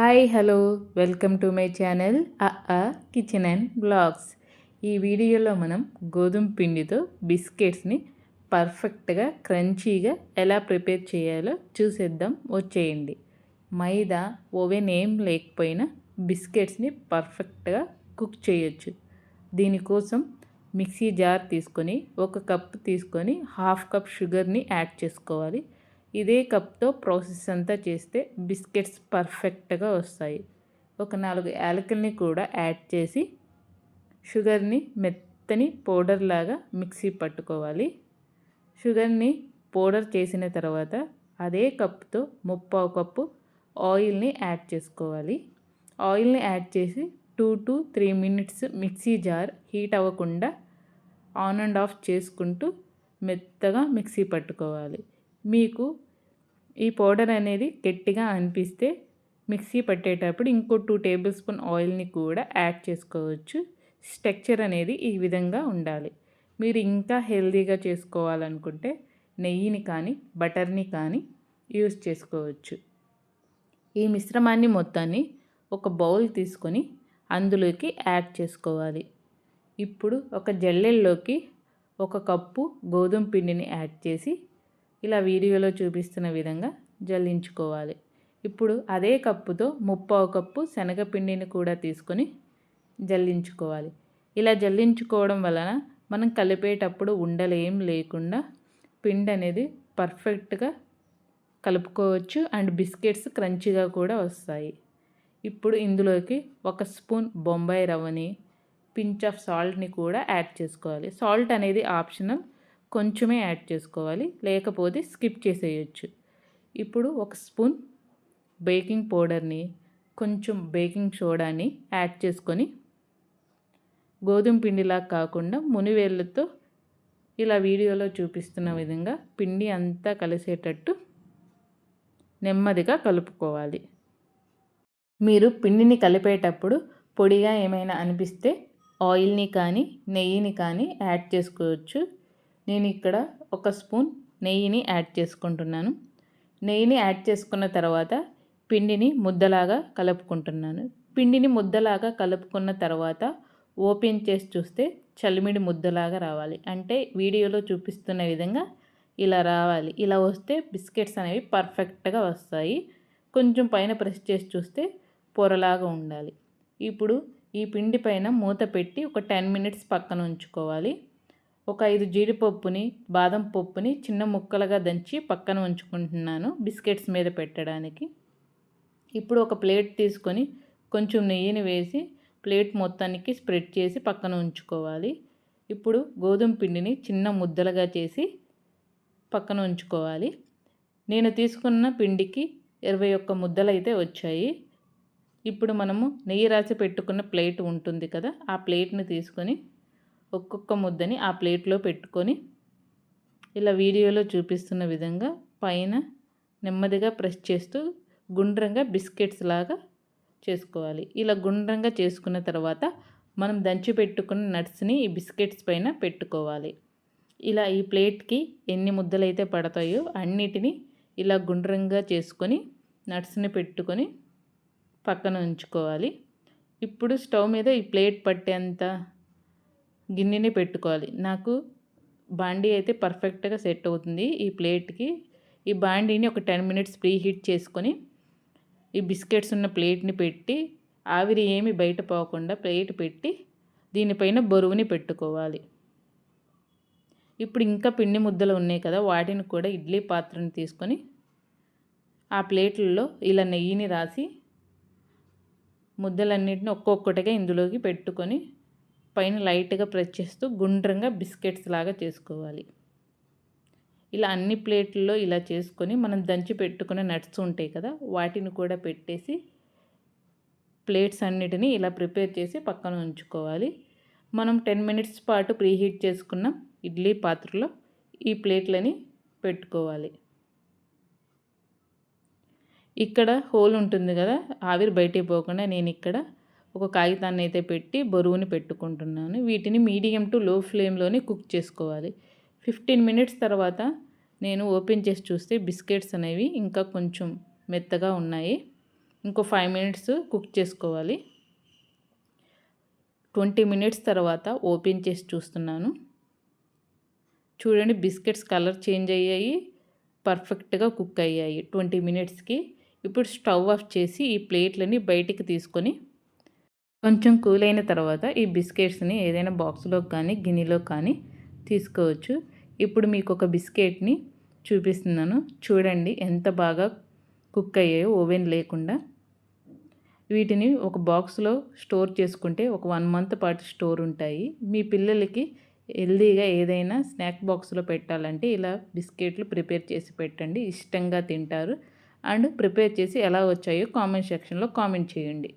Hi hello. Welcome to my channel a kitchen and blogs. ఈ వీడియోలో మనం గోధుమ పిండితో బిస్కెట్స్ని పర్ఫెక్ట్గా క్రంచీగా ఎలా ప్రిపేర్ చేయాలో చూసేద్దాం. వచ్చేయండి. మైదా ఓవెన్ ఏం లేకపోయినా బిస్కెట్స్ని పర్ఫెక్ట్గా కుక్ చేయొచ్చు. దీనికోసం మిక్సీ జార్ తీసుకొని ఒక కప్ తీసుకొని హాఫ్ కప్ షుగర్ని యాడ్ చేసుకోవాలి. ఇదే కప్తో ప్రాసెస్ అంతా చేస్తే బిస్కెట్స్ పర్ఫెక్ట్గా వస్తాయి. ఒక నాలుగు యాలకుల్ని కూడా యాడ్ చేసి షుగర్ని మెత్తని పౌడర్ లాగా మిక్సీ పట్టుకోవాలి. షుగర్ని పౌడర్ చేసిన తర్వాత అదే కప్తో ముప్పావు కప్పు ఆయిల్ని యాడ్ చేసుకోవాలి. ఆయిల్ని యాడ్ చేసి two to three minutes mixie jar heat అవ్వకుండా ఆన్ అండ్ ఆఫ్ చేసుకుంటూ మెత్తగా మిక్సీ పట్టుకోవాలి. మీకు ఈ పౌడర్ అనేది గట్టిగా అనిపిస్తే మిక్సీ పట్టేటప్పుడు ఇంకో టూ టేబుల్ స్పూన్ ఆయిల్ని కూడా యాడ్ చేసుకోవచ్చు. స్ట్రక్చర్ అనేది ఈ విధంగా ఉండాలి. మీరు ఇంకా హెల్తీగా చేసుకోవాలనుకుంటే నెయ్యిని కానీ బటర్ని కానీ యూస్ చేసుకోవచ్చు. ఈ మిశ్రమాన్ని మొత్తాన్ని ఒక బౌల్ తీసుకొని అందులోకి యాడ్ చేసుకోవాలి. ఇప్పుడు ఒక జల్లెల్లోకి ఒక కప్పు గోధుమ పిండిని యాడ్ చేసి ఇలా వీడియోలో చూపిస్తున్న విధంగా జల్లించుకోవాలి. ఇప్పుడు అదే కప్పుతో ముప్పావు కప్పు శనగపిండిని కూడా తీసుకొని జల్లించుకోవాలి. ఇలా జల్లించుకోవడం వలన మనం కలిపేటప్పుడు ఉండలేం లేకుండా పిండి అనేది పర్ఫెక్ట్గా కలుపుకోవచ్చు అండ్ బిస్కెట్స్ క్రంచిగా కూడా వస్తాయి. ఇప్పుడు ఇందులోకి ఒక స్పూన్ బొంబాయి రవ్వని పించ్ ఆఫ్ సాల్ట్ని కూడా యాడ్ చేసుకోవాలి. సాల్ట్ అనేది ఆప్షనల్ కొంచెమే యాడ్ చేసుకోవాలి. లేకపోతే స్కిప్ చేసేయచ్చు. ఇప్పుడు ఒక స్పూన్ బేకింగ్ పౌడర్ని కొంచెం బేకింగ్ సోడాని యాడ్ చేసుకొని గోధుమ పిండిలా కాకుండా మునివేళ్ళతో ఇలా వీడియోలో చూపిస్తున్న విధంగా పిండి అంతా కలిసేటట్టు నెమ్మదిగా కలుపుకోవాలి. మీరు పిండిని కలిపేటప్పుడు పొడిగా ఏమైనా అనిపిస్తే ఆయిల్ని కానీ నెయ్యిని కానీ యాడ్ చేసుకోవచ్చు. నేను ఇక్కడ ఒక స్పూన్ నెయ్యిని యాడ్ చేసుకుంటున్నాను. నెయ్యిని యాడ్ చేసుకున్న తర్వాత పిండిని ముద్దలాగా కలుపుకుంటున్నాను. పిండిని ముద్దలాగా కలుపుకున్న తర్వాత ఓపెన్ చేసి చూస్తే చలిమిడి ముద్దలాగా రావాలి. అంటే వీడియోలో చూపిస్తున్న విధంగా ఇలా రావాలి. ఇలా వస్తే బిస్కెట్స్ అనేవి పర్ఫెక్ట్గా వస్తాయి. కొంచెం పైన ప్రెస్ చేసి చూస్తే పొరలాగా ఉండాలి. ఇప్పుడు ఈ పిండి పైన మూత పెట్టి ఒక టెన్ మినిట్స్ పక్కన ఉంచుకోవాలి. ఒక ఐదు జీడిపప్పుని బాదం పప్పుని చిన్న ముక్కలుగా దంచి పక్కన ఉంచుకుంటున్నాను బిస్కెట్స్ మీద పెట్టడానికి. ఇప్పుడు ఒక ప్లేట్ తీసుకొని కొంచెం నెయ్యిని వేసి ప్లేట్ మొత్తానికి స్ప్రెడ్ చేసి పక్కన ఉంచుకోవాలి. ఇప్పుడు గోధుమ పిండిని చిన్న ముద్దలుగా చేసి పక్కన ఉంచుకోవాలి. నేను తీసుకున్న పిండికి ఇరవై ఒక్క ముద్దలు అయితే వచ్చాయి. ఇప్పుడు మనము నెయ్యి రాసి పెట్టుకున్న ప్లేట్ ఉంటుంది కదా ఆ ప్లేట్ని తీసుకొని ఒక్కొక్క ముద్దని ఆ ప్లేట్లో పెట్టుకొని ఇలా వీడియోలో చూపిస్తున్న విధంగా పైన నెమ్మదిగా ప్రెస్ చేస్తూ గుండ్రంగా బిస్కెట్స్ లాగా చేసుకోవాలి. ఇలా గుండ్రంగా చేసుకున్న తర్వాత మనం దంచి పెట్టుకున్న నట్స్ని ఈ బిస్కెట్స్ పైన పెట్టుకోవాలి. ఇలా ఈ ప్లేట్కి ఎన్ని ముద్దలైతే పడతాయో అన్నిటినీ ఇలా గుండ్రంగా చేసుకొని నట్స్ని పెట్టుకొని పక్కన ఉంచుకోవాలి. ఇప్పుడు స్టవ్ మీద ఈ ప్లేట్ పట్టేంత గిన్నెని పెట్టుకోవాలి. నాకు బాండీ అయితే పర్ఫెక్ట్గా సెట్ అవుతుంది ఈ ప్లేట్కి. ఈ బాండీని ఒక టెన్ మినిట్స్ ప్రీ హీట్ చేసుకొని ఈ బిస్కెట్స్ ఉన్న ప్లేట్ని పెట్టి ఆవిరి ఏమి బయట పోకుండా ప్లేట్ పెట్టి దీనిపైన బరువుని పెట్టుకోవాలి. ఇప్పుడు ఇంకా పిండి ముద్దలు ఉన్నాయి కదా వాటిని కూడా ఇడ్లీ పాత్రను తీసుకొని ఆ ప్లేట్లలో ఇలా నెయ్యిని రాసి ముద్దలన్నింటిని ఒక్కొక్కటిగా ఇందులోకి పెట్టుకొని పైన లైట్గా ప్రెస్ చేస్తూ గుండ్రంగా బిస్కెట్స్ లాగా చేసుకోవాలి. ఇలా అన్ని ప్లేట్లలో ఇలా చేసుకొని మనం దంచి పెట్టుకునే నట్స్ ఉంటాయి కదా వాటిని కూడా పెట్టేసి ప్లేట్స్ అన్నిటినీ ఇలా ప్రిపేర్ చేసి పక్కన ఉంచుకోవాలి. మనం టెన్ మినిట్స్ పాటు ప్రీహీట్ చేసుకున్న ఇడ్లీ పాత్రలో ఈ ప్లేట్లని పెట్టుకోవాలి. ఇక్కడ హోల్ ఉంటుంది కదా ఆవిరి బయటికి పోకుండా నేను ఇక్కడ ఒక కాగితాన్ని అయితే పెట్టి బరువుని పెట్టుకుంటున్నాను. వీటిని మీడియం టు లో ఫ్లేమ్లోనే కుక్ చేసుకోవాలి. ఫిఫ్టీన్ మినిట్స్ తర్వాత నేను ఓపెన్ చేసి చూస్తే బిస్కెట్స్ అనేవి ఇంకా కొంచెం మెత్తగా ఉన్నాయి. ఇంకో ఫైవ్ మినిట్స్ కుక్ చేసుకోవాలి. ట్వంటీ మినిట్స్ తర్వాత ఓపెన్ చేసి చూస్తున్నాను. చూడండి బిస్కెట్స్ కలర్ చేంజ్ అయ్యాయి పర్ఫెక్ట్గా కుక్ అయ్యాయి ట్వంటీ మినిట్స్కి. ఇప్పుడు స్టవ్ ఆఫ్ చేసి ఈ ప్లేట్లని బయటికి తీసుకొని కొంచెం కూల్ అయిన తర్వాత ఈ బిస్కెట్స్ని ఏదైనా బాక్స్లో కానీ గిన్నెలో కానీ తీసుకోవచ్చు. ఇప్పుడు మీకు ఒక బిస్కెట్ని చూపిస్తున్నాను. చూడండి ఎంత బాగా కుక్ అయ్యాయో ఓవెన్ లేకుండా. వీటిని ఒక బాక్స్లో స్టోర్ చేసుకుంటే ఒక వన్ మంత్ పాటు స్టోర్ ఉంటాయి. మీ పిల్లలకి హెల్దీగా ఏదైనా స్నాక్ బాక్స్లో పెట్టాలంటే ఇలా బిస్కెట్లు ప్రిపేర్ చేసి పెట్టండి. ఇష్టంగా తింటారు. అండ్ ప్రిపేర్ చేసి ఎలా వచ్చాయో కామెంట్ సెక్షన్లో కామెంట్ చేయండి.